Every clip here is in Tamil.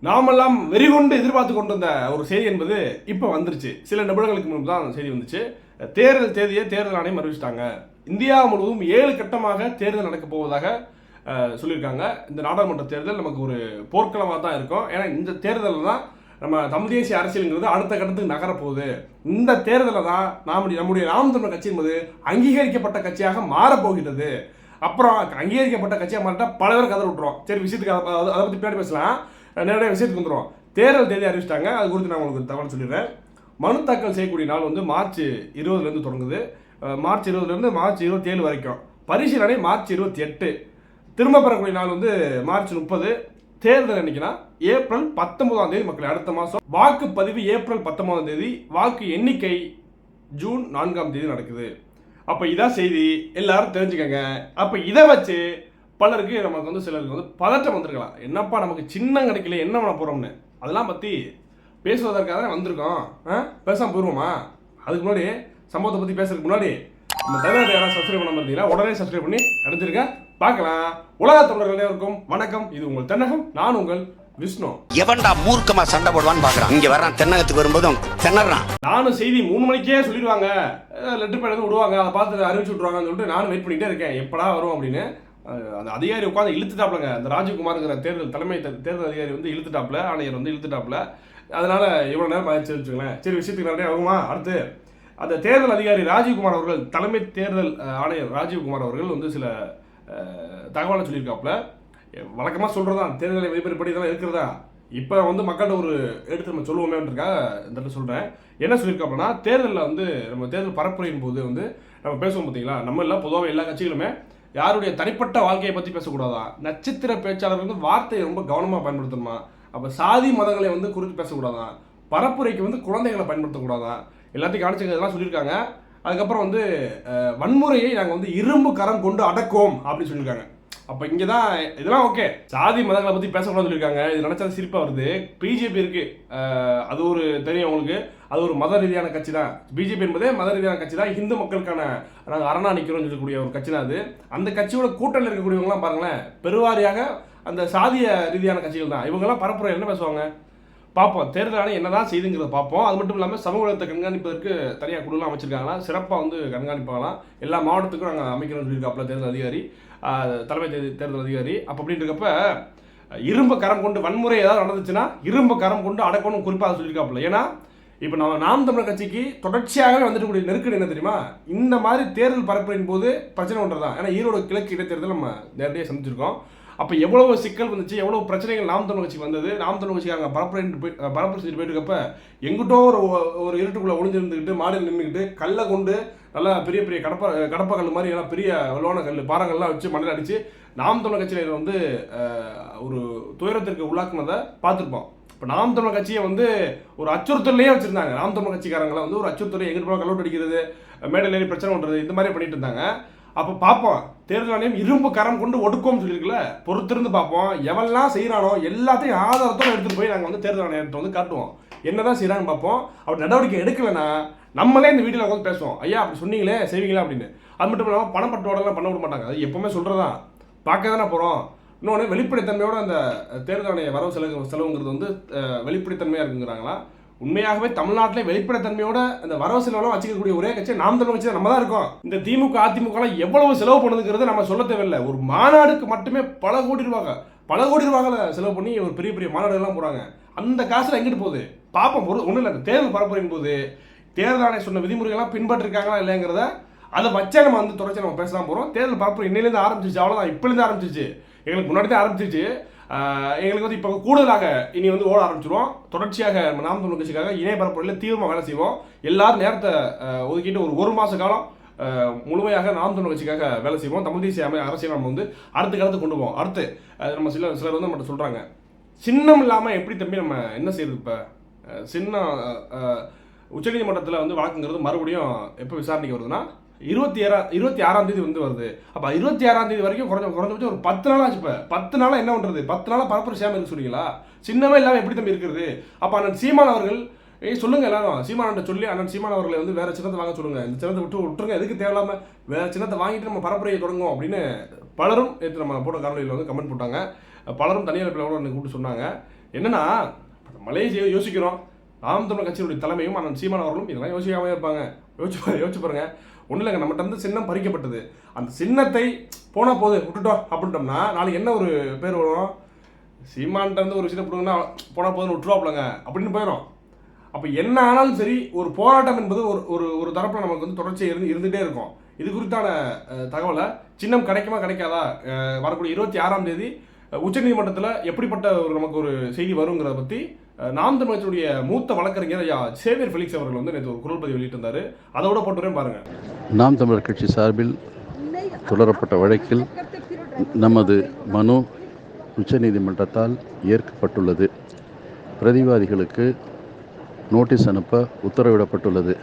நாமெல்லாம் வெறிகொண்டு எதிர்பார்த்து கொண்டிருந்த ஒரு செய்தி என்பது இப்போ வந்துருச்சு. சில நிபுணர்களுக்கு முன்பு தான் அந்த செய்தி வந்துச்சு. தேர்தல் தேதியை தேர்தல் ஆணையம் அறிவிச்சிட்டாங்க. இந்தியா முழுவதும் ஏழு கட்டமாக தேர்தல் நடக்க போவதாக சொல்லியிருக்காங்க. இந்த நாடாளுமன்ற தேர்தல் நமக்கு ஒரு போர்க்களமாக தான் இருக்கும். ஏன்னா இந்த தேர்தலில் தான் நம்ம தமிழ் தேசிய அரசியலுங்கிறது அடுத்த கட்டத்துக்கு நகரப்போகுது. இந்த தேர்தலில் தான் நாம் நம்முடைய நாம் தமிழர் கட்சி என்பது அங்கீகரிக்கப்பட்ட கட்சியாக மாறப்போகிறது அப்புறம் அங்கீகரிக்கப்பட்ட கட்சியாக மாறிட்டால் பல பேர் கதை விட்டுறோம் சரி விஷயத்துக்கு அதை- அதை பற்றி பின்னாடி பேசலாம். நேரடியாக விஷயத்துக்கு வந்துடுவோம் தேர்தல் தேதி அறிவிச்சிட்டாங்க. அது குறித்து நான் உங்களுக்கு தகவல் சொல்லிடுறேன். மனு தாக்கல் செய்யக்கூடிய நாள் வந்து மார்ச் இருபதுலேருந்து தொடங்குது. மார்ச் இருபதுலேருந்து மார்ச் இருபத்தேழு வரைக்கும். பரிசீலனை மார்ச் இருபத்தி எட்டு திரும்ப பெறக்கூடிய நாள் வந்து மார்ச் முப்பது. தேர்தல் என்னைக்குன்னா ஏப்ரல் பத்தொன்பதாம் தேதி மக்கள் அடுத்த மாதம் வாக்குப்பதிவு ஏப்ரல் பத்தொன்பதாம் தேதி. வாக்கு எண்ணிக்கை ஜூன் நான்காம் தேதி நடக்குது. அப்போ இதான் செய்தி. எல்லாரும் தெரிஞ்சுக்கங்க. அப்போ இதை வச்சு பலருக்கு நமக்கு வந்து சிலருக்கு வந்து பதட்டம் வந்திருக்கலாம். என்னப்பா நமக்கு சின்னம் கிடைக்கல என்ன பண்ண போகிறோம்னு அதெல்லாம் பற்றி பேசுவதற்காக தான் வந்திருக்கோம் பேசாமல் போயிடுவோமா அதுக்கு முன்னாடி சம்பவத்தை பற்றி பேசுறதுக்கு முன்னாடி நம்ம தலைவர் யாராவது சப்ஸ்கிரைப் பண்ண பார்த்தீங்கன்னா உடனே சப்ஸ்கிரைப் பண்ணி அடைஞ்சிருக்க பார்க்கலாம். உலக தமிழர்கள் அனைவருக்கும் வணக்கம். இது உங்கள் தென்னகம் நான் உங்கள் விஷ்ணு. எவன்டா மூர்க்கமா சண்டை போடுவான்னு பாக்குறான். இங்க வர்றான் தென்னகத்துக்கு வரும்போதும் திணறான். நானும் செய்தி மூணு மணிக்கே சொல்லிடுவாங்க. லெட்டர் வந்து விடுவாங்க. அதை பார்த்து அறிவிச்சு விட்ருவாங்கன்னு சொல்லிட்டு நானும் வெயிட் பண்ணிட்டே இருக்கேன். எப்படா வரும் அப்படின்னு. அந்த அதிகாரி உட்காந்து இழுத்துட்டாப்லங்க. அந்த ராஜீவ்குமாருங்கிற தேர்தல் தலைமை தே- தேர்தல் அதிகாரி வந்து இழுத்துட்டாப்ல. ஆணையர் வந்து இழுத்துட்டாப்ல. அதனால் இவ்வளோ நேரம் ஆயிடுச்சு வச்சுக்கோங்களேன். சரி விஷயத்துக்கு நிறைய ஆகுமா அடுத்து. அந்த தேர்தல் அதிகாரி ராஜீவ்குமார் அவர்கள் தலைமை தேர்தல் ஆணையர் ராஜீவ்குமார் அவர்கள் வந்து சில தகவலை சொல்லியிருக்காப்புல வழக்கமாக சொல்கிறதான் தேர்தலை வெளிப்படைப்படி இதெல்லாம் இருக்கிறதா? இப்போ வந்து மக்கள்கிட்ட ஒரு எடுத்து நம்ம சொல்லுவோமேன்றக்காக இந்த சொல்கிறேன் என்ன சொல்லியிருக்காப்புனா தேர்தலில் வந்து நம்ம தேர்தல் பரப்புரையின் போது வந்து நம்ம பேசுவோம் பார்த்தீங்களா நம்ம எல்லாம் பொதுவாக எல்லா கட்சிகளுமே யாருடைய தனிப்பட்ட வாழ்க்கையை பற்றி பேசக்கூடாதா? நட்சத்திர பேச்சாளர் வந்து வார்த்தையை ரொம்ப கவனமாக பயன்படுத்தணுமா? அப்போ சாதி மதங்களை வந்து குறித்து பேசக்கூடாதா? பரப்புரைக்கு வந்து குழந்தைகளை பயன்படுத்தக்கூடாதா? எல்லாத்தையும் கவனிச்சுக்க இதெல்லாம் சொல்லியிருக்காங்க. அதுக்கப்புறம் வந்து வன்முறையை நாங்கள் வந்து இரும்பு கரம் கொண்டு அடக்குவோம் அப்படின்னு சொல்லியிருக்காங்க. அப்போ இங்கே தான் இதெல்லாம் ஓகே சாதி மதங்களை பற்றி பேசக்கூடாதுன்னு சொல்லியிருக்காங்க. இது நினச்சா சிரிப்பாக வருது. பிஜேபி இருக்குது அது ஒரு தெரியும் உங்களுக்கு. அது ஒரு மத ரீதியான கட்சி தான். பிஜேபி என்பதே மத ரீதியான கட்சி தான். இந்து மக்களுக்கான நாங்கள் அரணா நிற்கிறோம்னு சொல்லக்கூடிய ஒரு கட்சி தான் அது. அந்த கட்சியோட கூட்டணியில் இருக்கக்கூடியவங்களாம் பாருங்களேன் பெருவாரியாக அந்த சாதிய ரீதியான கட்சிகள் தான். இவங்கெல்லாம் பரப்புரை என்ன பேசுவாங்க? பார்ப்போம். தேர்தல் ஆணையம் என்னதான் செய்துங்கிறத பார்ப்போம். அது மட்டும் இல்லாமல் சமூக ஊடகத்தை கண்காணிப்பதற்கு தனியாக குழுலாம் அமைச்சிருக்காங்களா? சிறப்பாக வந்து கண்காணிப்பாங்களாம் எல்லா மாவட்டத்துக்கும் நாங்கள் அமைக்கணும்னு சொல்லியிருக்காப்புல தேர்தல் அதிகாரி. தலைமை தேர்தல் அதிகாரி. அப்போ அப்படின்றப்ப இரும்பு கரம் கொண்டு வன்முறை ஏதாவது நடந்துச்சுன்னா இரும்பு கரம் கொண்டு அடக்கணும் குறிப்பாக சொல்லியிருக்காப்புல. ஏன்னா இப்போ நம்ம நாம் தமிழர் கட்சிக்கு தொடர்ச்சியாகவே வந்துட்டு கூடிய நெருக்கடி என்ன தெரியுமா? இந்த மாதிரி தேர்தல் பரப்புரையின் போது பிரச்சனை ஒன்றுதான் ஏன்னா ஈரோடு கிழக்கு இடைத்தேர்தல் நம்ம நேரடியாக சந்திச்சிருக்கோம். அப்போ எவ்வளவு சிக்கல் வந்துச்சு எவ்வளவு பிரச்சனைகள் நாம் தமிழ் கட்சிக்கு வந்தது நாம் தமிழ் கட்சிக்காரங்க பரப்புரை போய் பரப்புரை போயிட்டு இருக்கப்ப எங்கிட்டோ ஒரு ஒரு இருட்டுக்குள்ளே ஒளிஞ்சிருந்துக்கிட்டு மாடியில் நின்றுக்கிட்டு கல்லை கொண்டு நல்லா பெரிய பெரிய கடப்ப கடப்ப கல் மாதிரி எல்லாம் பெரிய வலுவான கல் பாறங்கள்லாம் வச்சு மண்ணில் அடித்து நாம் தமிழர் கட்சியில் வந்து ஒரு துயரத்திற்கு உள்ளாக்குனதை பார்த்துருப்போம். இப்போ நாம் தமிழர் கட்சியை வந்து ஒரு அச்சுறுத்தலையே வச்சுருந்தாங்க. நாம் தமிழர் கட்சிக்காரங்களை வந்து ஒரு அச்சுறுத்தலை எங்கிட்டு போனால் கல்லூட்டு அடிக்கிறது மேடையில் ஏறி பிரச்சனை பண்ணுறது இந்த மாதிரி பண்ணிட்டு இருந்தாங்க. அப்போ பார்ப்போம். தேர்தல் ஆணையம் இரும்பு கரம் கொண்டு ஒடுக்கோம்னு சொல்லியிருக்கல பொறுத்திருந்து பார்ப்போம். எவெல்லாம் செய்கிறானோ எல்லாத்தையும் ஆதாரத்தோட எடுத்துகிட்டு போய் நாங்கள் வந்து தேர்தல் ஆணையத்தை வந்து காட்டுவோம். என்னதான் செய்கிறான்னு பார்ப்போம். அவர் நடவடிக்கை எடுக்கலைன்னா நம்மளே இந்த வீடியோவில் உட்காந்து பேசுவோம். ஐயா அப்படி சொன்னீங்களே செய்வீங்களா? அப்படின்னு. அது மட்டும் இல்லாமல் பணப்பட்டுவாடெல்லாம் பண்ண விட மாட்டாங்க. அது எப்பவுமே சொல்கிறதா பார்க்க தானே போகிறோம் இன்னொன்று வெளிப்படைத்தன்மையோட அந்த தேர்தல் ஆணைய வரவு செலவு செலவுங்கிறது வந்து வெளிப்படைத்தன்மையாக இருக்குங்கிறாங்களா? உண்மையாகவே தமிழ்நாட்டிலே வெளிப்படைத்தன்மையோட அந்த வரவு செலவெல்லாம் வச்சுக்கக்கூடிய ஒரே கட்சி நாம் தமிழ் கட்சி நம்ம தான் இருக்கோம். இந்த திமுக அதிமுகலாம் எவ்வளவு செலவு பண்ணுதுங்கிறது நம்ம சொல்ல தேவையில்லை. ஒரு மாநாடுக்கு மட்டுமே பல கோடி ரூபாங்க பல கோடி ரூபாய்களை செலவு பண்ணி ஒரு பெரிய பெரிய மாநாடுகள்லாம் போகிறாங்க அந்த காசில் எங்கிட்டு போகுது? பார்ப்போம் ஒரு ஒன்றும் இல்லை தேர்தல் பரப்புரையின் போது தேர்தல் ஆணையம் சொன்ன விதிமுறைகள்லாம் பின்பற்றிருக்காங்களா இல்லைங்கிறத அதை வச்சே நம்ம வந்து தொடர்ச்சி நம்ம பேசலாம் போகிறோம் தேர்தல் பரப்புரை இன்னிலேருந்து ஆரம்பிச்சிச்சு அவ்வளோதான் இப்போலேருந்து ஆரம்பிச்சிச்சு எங்களுக்கு முன்னாடி தான் ஆரம்பிச்சிச்சு எங்களுக்கு வந்து இப்போ கூடுதலாக இனி வந்து ஓட ஆரம்பிச்சிருவோம். தொடர்ச்சியாக நம்ம நாம் தமிழ் கட்சிக்காக இணைய பரப்புரையில் தீவிரமாக வேலை செய்வோம். எல்லாரும் நேரத்தை ஒதுக்கிட்டு ஒரு ஒரு மாத காலம் முழுமையாக நாம் தமிழ் கட்சிக்காக வேலை செய்வோம். தமிழ் தேசிய அமை அரசியல் நம்ம வந்து அடுத்த காலத்துக்கு கொண்டு போவோம். அடுத்து அது நம்ம சில சிலர் வந்து நம்மகிட்ட சொல்கிறாங்க சின்னம் இல்லாமல் எப்படி தம்பி நம்ம என்ன செய்யறது இப்போ? சின்னம் உச்சநீதிமன்றத்தில் வந்து வழக்குங்கிறது மறுபடியும் எப்போ விசாரணைக்கு வருதுன்னா இருபத்தி ஆறா இருபத்தி ஆறாம் தேதி வந்து வருது. அப்போ இருபத்தி ஆறாம் தேதி வரைக்கும் குறைஞ்ச குறைஞ்சபட்சம் ஒரு பத்து நாள் ஆச்சு இப்போ. பத்து நாளாக என்ன பண்ணுறது பத்து நாளாக பரப்புரை சேமம் இருக்கு சொன்னீங்களா சின்னமே இல்லாமல் எப்படி தம்பி இருக்கிறது? அப்போ அண்ணன் சீமான் அவர்கள் ஏய் சொல்லுங்க எல்லாரும். சீமானண்ட சொல்லி அண்ணன் சீமான் அவர்களை வந்து வேற சின்னத்தை வாங்க சொல்லுங்க. இந்த சின்னத்தை விட்டு விட்டுருங்க. எதுக்கு தேவையில்லாம வேற சின்னத்தை வாங்கிட்டு நம்ம பரப்புரையை தொடங்குவோம் அப்படின்னு பலரும் நேற்று நம்ம போட்ட காணொலியில் வந்து கமெண்ட் போட்டாங்க. பலரும் தனியார் பிள்ளை கூட கூப்பிட்டு சொன்னாங்க. என்னன்னா மலேசியா யோசிக்கிறோம். நாம் தமிழ் கட்சியினுடைய தலைமையும் அண்ணன் சீமான் அவர்களும் இதெல்லாம் யோசிக்காம இருப்பாங்க. யோசிச்சு யோசிச்சு பாருங்க. ஒன்றும் இல்லைங்க நம்மகிட்ட வந்து சின்னம் பறிக்கப்பட்டது. அந்த சின்னத்தை போனால் போது விட்டுட்டோம் அப்படின்ட்டோம்னா நாளைக்கு என்ன ஒரு பேர் வரும்? சீமான்ட்டேருந்து ஒரு விஷயத்தை பிடுங்கன்னா போனால் போதுன்னு விட்டுருவாப்லங்க அப்படின்னு போயிடும் அப்போ என்ன ஆனாலும் சரி ஒரு போராட்டம் என்பது ஒரு ஒரு ஒரு தரப்பில் நமக்கு வந்து தொடர்ச்சியாக இருந்து இருந்துகிட்டே இருக்கும். இது குறித்தான தகவலை சின்னம் கிடைக்குமா கிடைக்காதா? வரக்கூடிய இருபத்தி ஆறாம் தேதி உச்சநீதிமன்றத்தில் எப்படிப்பட்ட ஒரு நமக்கு ஒரு செய்தி வருங்கிறத பற்றி நாம் தமிழகத்துடைய மூத்த வழக்கறிஞர் ஐயா சேவியர் ஃபெலிக்ஸ் அவர்கள் வந்து நேற்று ஒரு குரல் பதிவு வெளியிட்டிருந்தார். அதோட போட்டுறேன் பாருங்க. நாம் தமிழர் கட்சி சார்பில் தொடரப்பட்ட வழக்கில் நமது மனு உச்சநீதிமன்றத்தால் ஏற்கப்பட்டுள்ளது. பிரதிவாதிகளுக்கு நோட்டீஸ் அனுப்ப உத்தரவிடப்பட்டுள்ளது.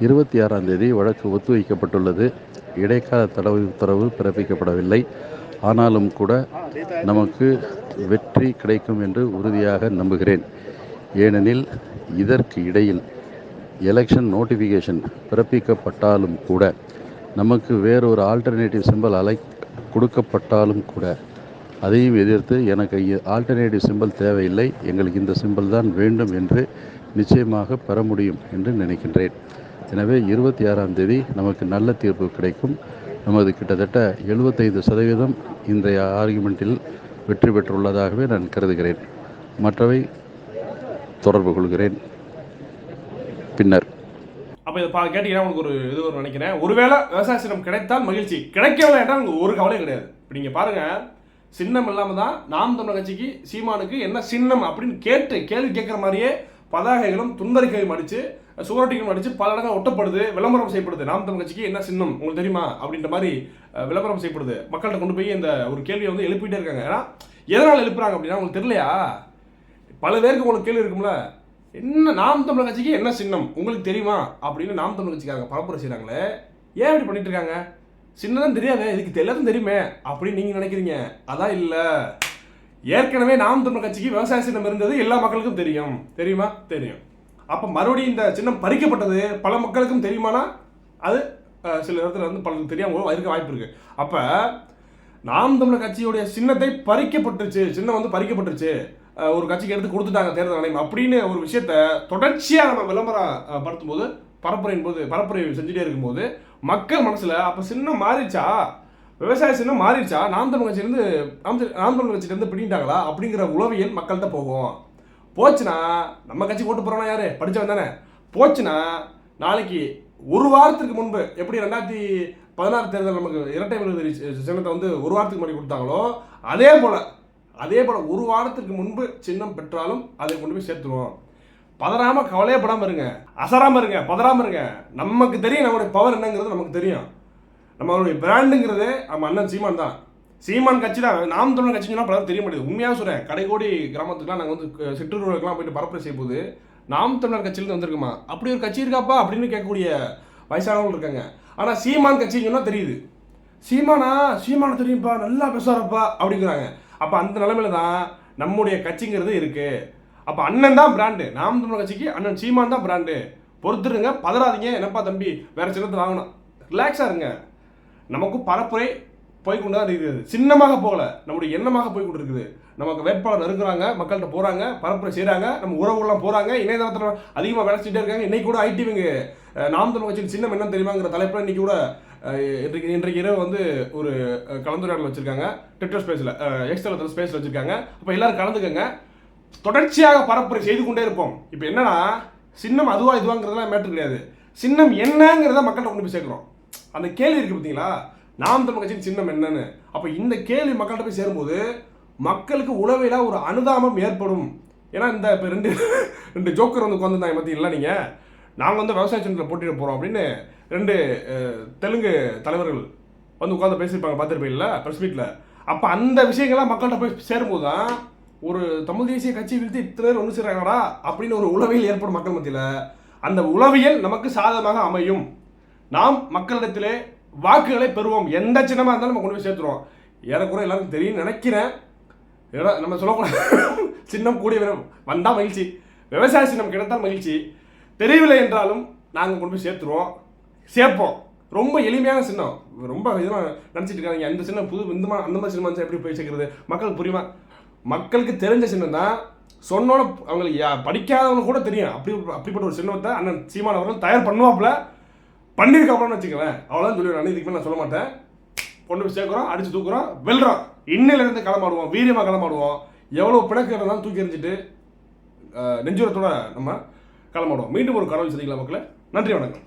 இருபத்தி ஆறாம் தேதி வழக்கு ஒத்திவைக்கப்பட்டுள்ளது. இடைக்கால தடவை உத்தரவு பிறப்பிக்கப்படவில்லை. ஆனாலும் கூட நமக்கு வெற்றி கிடைக்கும் என்று உறுதியாக நம்புகிறேன். ஏனெனில் இதற்கு இடையில் எலெக்ஷன் நோட்டிஃபிகேஷன் பிறப்பிக்கப்பட்டாலும் கூட நமக்கு வேறொரு ஆல்டர்னேட்டிவ் சிம்பல் அலை கொடுக்கப்பட்டாலும் கூட அதையும் எதிர்த்து எனக்கு ஆல்டர்னேட்டிவ் சிம்பல் தேவையில்லை. எங்களுக்கு இந்த சிம்பல் தான் வேண்டும் என்று நிச்சயமாக பெற முடியும் என்று நினைக்கின்றேன். எனவே இருபத்தி ஆறாம் தேதி நமக்கு நல்ல தீர்ப்பு கிடைக்கும். நமது கிட்டத்தட்ட எழுபத்தைந்து சதவீதம் இன்றைய ஆர்குமெண்ட்டில் வெற்றி பெற்றுள்ளதாகவே நான் கருதுகிறேன். மற்றவை தொடர்பு கொள்கிறேன். பின்னர். அப்போ இதை பா கேட்டீங்கன்னா உங்களுக்கு ஒரு இது ஒரு நினைக்கிறேன். ஒருவேளை விவசாய சின்னம் கிடைத்தால் மகிழ்ச்சி. கிடைக்கவில்லை என்றால் உங்களுக்கு ஒரு கவலையும் கிடையாது. இப்போ நீங்கள் பாருங்கள் சின்னம் இல்லாமல் தான் நாம் தமிழ் கட்சிக்கு சீமானுக்கு என்ன சின்னம் அப்படின்னு கேட்டு கேள்வி கேட்குற மாதிரியே பதாகைகளும் துண்டறிக்கையும் அடித்து சுவரொட்டிக்கும் அடிச்சு பல இடங்கள் ஒட்டப்படுது விளம்பரம் செய்யப்படுது. நாம் தமிழ் கட்சிக்கு என்ன சின்னம்? உங்களுக்கு தெரியுமா? அப்படின்ற மாதிரி விளம்பரம் செய்யப்படுது. மக்கள்கிட்ட கொண்டு போய் இந்த ஒரு கேள்வியை வந்து எழுப்பிட்டே இருக்காங்க. ஏன்னா எதனால் எழுப்புறாங்க அப்படின்னா உங்களுக்கு தெரியலையா? பல பேருக்கு உங்களுக்கு கேள்வி இருக்கும்ல. என்ன நாம் தமிழ் கட்சிக்கு என்ன சின்னம்? உங்களுக்கு தெரியுமா? அப்படின்னு நாம் தமிழ் கட்சிக்காரங்க பரப்புரை செய்கிறாங்களே ஏன் இப்படி பண்ணிட்டு இருக்காங்க? சின்னதான் தெரியாது இதுக்கு எல்லாத்தையும் தெரியுமே அப்படின்னு நீங்கள் நினைக்கிறீங்க. அதான் இல்லை. ஏற்கனவே நாம் தமிழ் கட்சிக்கு விவசாய சின்னம் இருந்தது எல்லா மக்களுக்கும் தெரியும். தெரியுமா? தெரியும். அப்போ மறுபடியும் இந்த சின்னம் பறிக்கப்பட்டது பல மக்களுக்கும் தெரியுமானா? அது சில இடத்துல வந்து பலருக்கு தெரியாமல் இருக்க வாய்ப்பு இருக்குது அப்போ நாம் தமிழர் கட்சியுடைய சின்னத்தை பறிக்கப்பட்டுருச்சு சின்னம் வந்து பறிக்கப்பட்டுருச்சு ஒரு கட்சிக்கு எடுத்து கொடுத்துட்டாங்க தேர்தல் ஆணையம் அப்படின்னு ஒரு விஷயத்த தொடர்ச்சியாக நம்ம விளம்பரம் படுத்தும்போது படுத்தும் போது பரப்புரையின் போது பரப்புரை செஞ்சுட்டே இருக்கும்போது மக்கள் மனசில் அப்போ சின்னம் மாறிச்சா விவசாய சின்னம் மாறிடுச்சா? நாம் தமிழ் கட்சியிலேருந்து நாம் நாம் தமிழ் கட்சியிலேருந்து பிடிங்கிட்டாங்களா? அப்படிங்கிற உளவியல் மக்கள்கிட்ட போகும். போச்சுன்னா நம்ம கட்சி ஓட்டு போகிறோன்னா யாரு? படித்தவன் தானே. போச்சுன்னா நாளைக்கு ஒரு வாரத்துக்கு முன்பு எப்படி ரெண்டாயிரத்தி பதினாறு தேர்தல் நமக்கு இரட்டை விருது சின்னத்தை வந்து ஒரு வாரத்துக்கு முன்னாடி கொடுத்தாங்களோ அதே போல் அதே போல் ஒரு வாரத்துக்கு முன்பு சின்னம் பெற்றாலும் அதை கொண்டு போய் சேர்த்துருவோம். பதறாமல் கவலையே படாமல் இருங்க. அசராமல் இருங்க. பதறாமல் இருங்க. நமக்கு தெரியும் நம்மளுடைய பவர் என்னங்கிறது நமக்கு தெரியும். நம்மளுடைய பிராண்டுங்கிறது நம்ம அண்ணன் சீமான் தான். சீமான் கட்சி தான் நாம் தமிழர் கட்சிங்கன்னா பலரும் தெரிய மாட்டேங்குது. உண்மையாக சொல்கிறேன் கடைக்கோடி கிராமத்துக்குலாம் நாங்கள் வந்து க- சிற்றூர்களுக்கெல்லாம் போயிட்டு பரப்புரை செய்யும் போது நாம் தமிழர் கட்சியிலேருந்து வந்திருக்குமா? அப்படி ஒரு கட்சி இருக்காப்பா? அப்படின்னு கேட்கக்கூடிய வயசானவங்க இருக்காங்க. ஆனால் சீமான் கட்சிங்கன்னா தெரியுது. சீமானா சீமான தெரியும்ப்பா நல்லா பேசுவாரப்பா அப்படிங்கிறாங்க. அப்போ அந்த நிலமையில தான் நம்முடைய கட்சிங்கிறது இருக்குது அப்போ அண்ணன் தான் பிராண்டு. நாம் தமிழர் கட்சிக்கு அண்ணன் சீமான் தான் பிராண்டு. பொறுத்துருங்க பதறாதீங்க. என்னப்பா தம்பி வேற சின்னத்தை வாங்கணும். ரிலாக்ஸாக இருங்க. நமக்கும் பரப்புரை போய் கொண்டு தான் இருக்குது. சின்னமாக போகல. நம்முடைய எண்ணமாக போய் கொண்டு இருக்குது நமக்கு வேட்பாளர் இருக்கிறாங்க மக்கள்கிட்ட போகிறாங்க பரப்புரை செய்கிறாங்க நம்ம உறவுகள்லாம் போகிறாங்க இணையதளத்தில் அதிகமாக வேலை செஞ்சுட்டே இருக்காங்க. இன்னைக்கு கூட ஐடிவிங்க நாம் தமிழ் கட்சியின் சின்னம் என்னன்னு தெரியுமாங்கிற தலைப்பில் இன்றைக்கி கூட இன்றைக்கு இன்றைக்கு இரவு வந்து ஒரு கலந்துரையாடல் வச்சுருக்காங்க. ட்விட்டர் ஸ்பேஸில் எக்ஸ்தலத்தில் ஸ்பேஸில் வச்சுருக்காங்க. அப்போ எல்லாரும் கலந்துக்கங்க. தொடர்ச்சியாக பரப்புரை செய்து கொண்டே இருப்போம். இப்போ என்னன்னா சின்னம் அதுவா இதுவாங்கிறதுலாம் மேட்ரு கிடையாது. சின்னம் என்னங்கிறத மக்கள்கிட்ட கொண்டு போய் சேர்க்குறோம். அந்த கேள்வி இருக்குது பார்த்தீங்களா நாம் தமிழ் கட்சியின் சின்னம் என்னன்னு? அப்போ இந்த கேள்வி மக்கள்கிட்ட போய் சேரும்போது மக்களுக்கு உளவில ஒரு அனுதாபம் ஏற்படும். ஏன்னா இந்த இப்போ ரெண்டு ரெண்டு ஜோக்கர் வந்து உட்காந்துருந்தாங்க மத்தியில் நீங்கள் நாங்கள் வந்து விவசாய சின்னத்தில் போட்டியிட போகிறோம் அப்படின்னு ரெண்டு தெலுங்கு தலைவர்கள் வந்து உட்காந்து பேசியிருப்பாங்க பார்த்துருப்பீங்களா ப்ரெஸ் மீட்டில் அப்போ அந்த விஷயங்கள்லாம் மக்கள்கிட்ட போய் சேரும்போது தான் ஒரு தமிழ் தேசிய கட்சி வீழ்த்து இத்தனை பேர் ஒன்று செய்கிறாங்களா அப்படின்னு ஒரு உளவியல் ஏற்படும் மக்கள் மத்தியில். அந்த உளவியல் நமக்கு சாதகமாக அமையும். நாம் மக்களிடத்திலே வாக்குகளை பெறுவோம். எந்த சின்னமாக இருந்தாலும் நம்ம கொண்டு போய் சேர்த்துருவோம். ஏறக்குறை எல்லாருக்கும் தெரியும் நினைக்கிறேன். ஏதோ நம்ம சொல்லக்கூடாது. சின்னம் கூடிய வரும் வந்தால் மகிழ்ச்சி. விவசாய சின்னம் கிடைத்தால் மகிழ்ச்சி. தெரியவில்லை என்றாலும் நாங்கள் கொண்டு போய் சேர்த்துருவோம். சேர்ப்போம். ரொம்ப எளிமையான சின்னம். ரொம்ப இதெல்லாம் நினச்சிட்டு இருக்காங்க அந்த சின்னம் புது இந்த மாதிரி அந்த மாதிரி சினிமா எப்படி போய் சேர்க்கறது? மக்களுக்கு புரியுமா? மக்களுக்கு தெரிஞ்ச சின்னம் தான். சொன்னோட அவங்களுக்கு யா- படிக்காதவங்க கூட தெரியும். அப்படி அப்படிப்பட்ட ஒரு சின்னத்தை அண்ணன் சீமான் அவர்கள் தயார் பண்ணுவாப்புல. பண்ணியிருக்காப்புலன்னு வச்சுக்கவேன் அவ்வளோதான் சொல்லிடுறேன் இதுக்கு மேலே நான் சொல்ல மாட்டேன். கொண்டு போய் சேர்க்குறோம் அடிச்சு தூக்குறோம் வெல்றோம். இன்னையில இருந்து களமாடுவோம் வீரியமாக களமாடுவோம். எவ்வளோ பிணக்கு இருந்தாலும் தூக்கி எறிஞ்சிட்டு நெஞ்சுரத்தோட நம்ம களமாடுவோம். மீண்டும் ஒரு கடவுள் சரிங்களா மக்களை. நன்றி வணக்கம்.